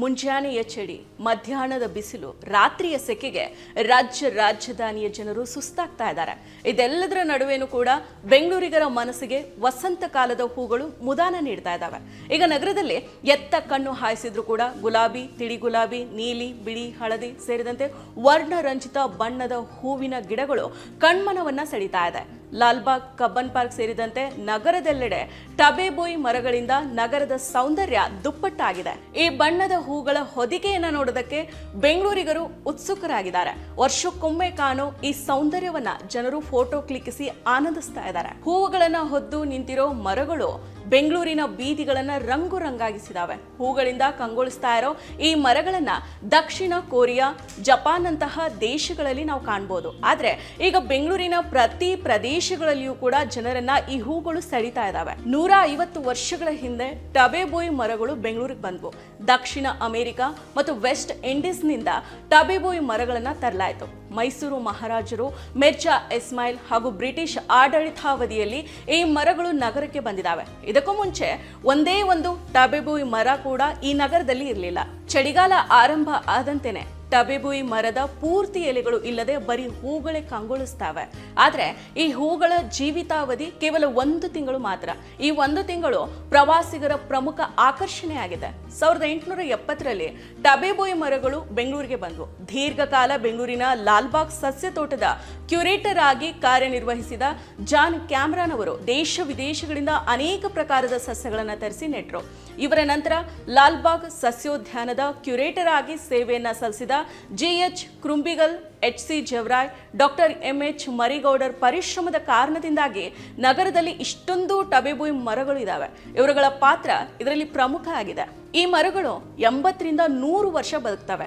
ಮುಂಜಾನೆಯ ಚಳಿ, ಮಧ್ಯಾಹ್ನದ ಬಿಸಿಲು, ರಾತ್ರಿಯ ಸೆಕೆಗೆ ರಾಜ್ಯ ರಾಜಧಾನಿಯ ಜನರು ಸುಸ್ತಾಗ್ತಾ ಇದ್ದಾರೆ. ಇದೆಲ್ಲದರ ನಡುವೆನೂ ಕೂಡ ಬೆಂಗಳೂರಿಗರ ಮನಸ್ಸಿಗೆ ವಸಂತ ಕಾಲದ ಹೂಗಳು ಮುದಾನ ನೀಡ್ತಾ ಇದ್ದಾವೆ. ಈಗ ನಗರದಲ್ಲಿ ಎತ್ತ ಕಣ್ಣು ಹಾಯಿಸಿದ್ರು ಕೂಡ ಗುಲಾಬಿ, ತಿಳಿ ಗುಲಾಬಿ, ನೀಲಿ, ಬಿಳಿ, ಹಳದಿ ಸೇರಿದಂತೆ ವರ್ಣರಂಜಿತ ಬಣ್ಣದ ಹೂವಿನ ಗಿಡಗಳು ಕಣ್ಮನವನ್ನ ಸೆಳೀತಾ ಇದೆ. ಲಾಲ್ಬಾಗ್ ಕಬ್ಬನ್ ಪಾರ್ಕ್ ಸೇರಿದಂತೆ ನಗರದೆಲ್ಲೆಡೆ ಟಬೆಬೋಯಿ ಮರಗಳಿಂದ ನಗರದ ಸೌಂದರ್ಯ ದುಪ್ಪಟ್ಟಾಗಿದೆ. ಈ ಬಣ್ಣದ ಹೂಗಳ ಹೊದಿಕೆಯನ್ನ ನೋಡೋದಕ್ಕೆ ಬೆಂಗಳೂರಿಗರು ಉತ್ಸುಕರಾಗಿದ್ದಾರೆ. ವರ್ಷಕ್ಕೊಮ್ಮೆ ಕಾಣೋ ಈ ಸೌಂದರ್ಯವನ್ನ ಜನರು ಫೋಟೋ ಕ್ಲಿಕ್ಕಿಸಿ ಆನಂದಿಸ್ತಾ ಇದ್ದಾರೆ. ಹೂವುಗಳನ್ನ ಹೊದ್ದು ನಿಂತಿರೋ ಮರಗಳು ಬೆಂಗಳೂರಿನ ಬೀದಿಗಳನ್ನ ರಂಗು ರಂಗಾಗಿಸಿದಾವೆ ಹೂಗಳಿಂದ ಕಂಗೊಳಿಸ್ತಾ ಇರೋ ಈ ಮರಗಳನ್ನ ದಕ್ಷಿಣ ಕೊರಿಯಾ ಜಪಾನ್ ಅಂತಹ ದೇಶಗಳಲ್ಲಿ ನಾವು ಕಾಣ್ಬೋದು. ಆದ್ರೆ ಈಗ ಬೆಂಗಳೂರಿನ ಪ್ರತಿ ಪ್ರದೇಶಗಳಲ್ಲಿಯೂ ಕೂಡ ಜನರನ್ನ ಈ ಹೂಗಳು ಸೆಳಿತಾ ಇದಾವೆ. ನೂರ ಐವತ್ತು ವರ್ಷಗಳ ಹಿಂದೆ ಟಬೆಬೋಯ್ ಮರಗಳು ಬೆಂಗಳೂರಿಗೆ ಬಂದ್ವು. ದಕ್ಷಿಣ ಅಮೆರಿಕ ಮತ್ತು ವೆಸ್ಟ್ ಇಂಡೀಸ್ನಿಂದ ಟಬೆಬೋಯ್ ಮರಗಳನ್ನ ತರಲಾಯಿತು. ಮೈಸೂರು ಮಹಾರಾಜರು ಮಿರ್ಜಾ ಇಸ್ಮಾಯಿಲ್ ಹಾಗೂ ಬ್ರಿಟಿಷ್ ಆಡಳಿತಾವಧಿಯಲ್ಲಿ ಈ ಮರಗಳು ನಗರಕ್ಕೆ ಬಂದಿದ್ದಾವೆ. ಇದಕ್ಕೂ ಮುಂಚೆ ಒಂದೇ ಒಂದು ತಬೆಬೂಯಿ ಮರ ಕೂಡ ಈ ನಗರದಲ್ಲಿ ಇರಲಿಲ್ಲ. ಚಳಿಗಾಲ ಆರಂಭ ಆದಂತೆನೆ. ಟಬೇಬುಯಿ ಮರದ ಪೂರ್ತಿ ಎಲೆಗಳು ಇಲ್ಲದೆ ಬರೀ ಹೂಗಳೇ ಕಂಗೊಳಿಸ್ತಾವೆ. ಆದರೆ ಈ ಹೂಗಳ ಜೀವಿತಾವಧಿ ಕೇವಲ ಒಂದು ತಿಂಗಳು ಮಾತ್ರ. ಈ ಒಂದು ತಿಂಗಳು ಪ್ರವಾಸಿಗರ ಪ್ರಮುಖ ಆಕರ್ಷಣೆಯಾಗಿದೆ ಸಾವಿರದ ಎಂಟುನೂರ ಎಪ್ಪತ್ತರಲ್ಲಿ ಟಬೇಬುಯಿ ಮರಗಳು ಬೆಂಗಳೂರಿಗೆ ಬಂದವು. ದೀರ್ಘಕಾಲ ಬೆಂಗಳೂರಿನ ಲಾಲ್ಬಾಗ್ ಸಸ್ಯ ತೋಟದ ಕ್ಯೂರೇಟರ್ ಆಗಿ ಕಾರ್ಯನಿರ್ವಹಿಸಿದ ಜಾನ್ ಕ್ಯಾಮ್ರಾನ್ ಅವರು ದೇಶ ವಿದೇಶಗಳಿಂದ ಅನೇಕ ಪ್ರಕಾರದ ಸಸ್ಯಗಳನ್ನು ತರಿಸಿ ನೆಟ್ಟರು ಇವರ ನಂತರ ಲಾಲ್ಬಾಗ್ ಸಸ್ಯೋದ್ಯಾನದ ಕ್ಯೂರೇಟರ್ ಆಗಿ ಸೇವೆಯನ್ನು ಸಲ್ಲಿಸಿದ GH Krumbiegel, H C Javaraya, doctor M H Marigowda ಪರಿಶ್ರಮದ ಕಾರಣದಿಂದಾಗಿ ನಗರದಲ್ಲಿ ಇಷ್ಟೊಂದು ಟಬೇಬುಯ್ ಮರಗಳು ಇದಾವೆ. ಇವರುಗಳ ಪಾತ್ರ ಇದರಲ್ಲಿ ಪ್ರಮುಖ ಆಗಿದೆ. ಈ ಮರಗಳು ಎಂಬತ್ತರಿಂದ ನೂರು ವರ್ಷ ಬದುಕ್ತವೆ.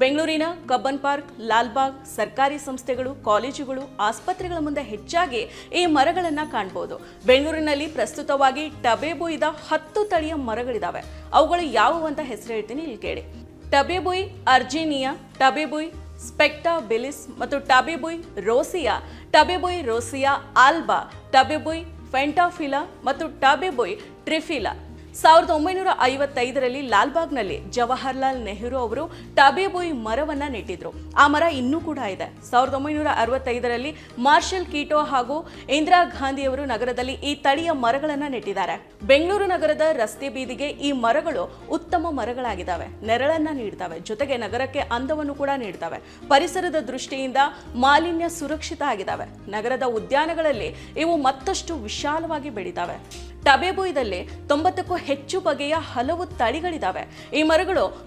ಬೆಂಗಳೂರಿನ ಕಬ್ಬನ್ ಪಾರ್ಕ್ ಲಾಲ್ಬಾಗ್ ಸರ್ಕಾರಿ ಸಂಸ್ಥೆಗಳು, ಕಾಲೇಜುಗಳು, ಆಸ್ಪತ್ರೆಗಳ ಮುಂದೆ ಹೆಚ್ಚಾಗಿ ಈ ಮರಗಳನ್ನು ಕಾಣ್ಬೋದು. ಬೆಂಗಳೂರಿನಲ್ಲಿ ಪ್ರಸ್ತುತವಾಗಿ ಟಬೆಬುಯ್ದ ಹತ್ತು ತಳಿಯ ಮರಗಳಿದ್ದಾವೆ ಅವುಗಳು ಯಾವುವು ಅಂತ ಹೆಸರು ಹೇಳ್ತೀನಿ, ಇಲ್ಲಿ ಕೇಳಿ. ಟಬೇಬುಯ್ ಅರ್ಜಿನಿಯಾ, ಟಬೆಬುಯ್ ಸ್ಪೆಕ್ಟಾ ಬೆಲಿಸ್ ಮತ್ತು ಟಬೆಬುಯ್ ರೋಸಿಯಾ ಟಬೆಬುಯ್ ರೋಸಿಯಾ ಆಲ್ಬಾ, ಟಬೆಬುಯ್ ಫೆಂಟಾಫಿಲಾ ಮತ್ತು ಟಬೆಬುಯ್ ಟ್ರಿಫಿಲಾ. ಸಾವಿರದ ಒಂಬೈನೂರ ಐವತ್ತೈದರಲ್ಲಿ ಲಾಲ್ಬಾಗ್ನಲ್ಲಿ ಜವಾಹರ್ಲಾಲ್ ನೆಹರು ಅವರು ಟಬೇಬುಯ್ ಮರವನ್ನ ನೆಟ್ಟಿದ್ರು. ಆ ಮರ ಇನ್ನೂ ಕೂಡ ಇದೆ. ಸಾವಿರದ ಒಂಬೈನೂರ ಅರವತ್ತೈದರಲ್ಲಿ ಮಾರ್ಷಲ್ ಕೀಟೋ ಹಾಗೂ ಇಂದಿರಾ ಗಾಂಧಿಯವರು ನಗರದಲ್ಲಿ ಈ ತಳಿಯ ಮರಗಳನ್ನು ನೆಟ್ಟಿದ್ದಾರೆ. ಬೆಂಗಳೂರು ನಗರದ ರಸ್ತೆ ಬೀದಿಗೆ ಈ ಮರಗಳು ಉತ್ತಮ ಮರಗಳಾಗಿದ್ದಾವೆ. ನೆರಳನ್ನ ನೀಡ್ತವೆ. ಜೊತೆಗೆ ನಗರಕ್ಕೆ ಅಂದವನ್ನು ಕೂಡ ನೀಡ್ತವೆ. ಪರಿಸರದ ದೃಷ್ಟಿಯಿಂದ ಮಾಲಿನ್ಯ ಸುರಕ್ಷಿತ ಆಗಿದ್ದಾವೆ. ನಗರದ ಉದ್ಯಾನಗಳಲ್ಲಿ ಇವು ಮತ್ತಷ್ಟು ವಿಶಾಲವಾಗಿ ಬೆಳಿತಾವೆ. ಟಬೇಬುಯ್ದಲ್ಲಿ ತೊಂಬತ್ತಕ್ಕೂ ಹೆಚ್ಚು ಬಗೆಯ ಹಲವು ತಳಿಗಳಿದ್ದಾವೆ ಈ ಮರಗಳು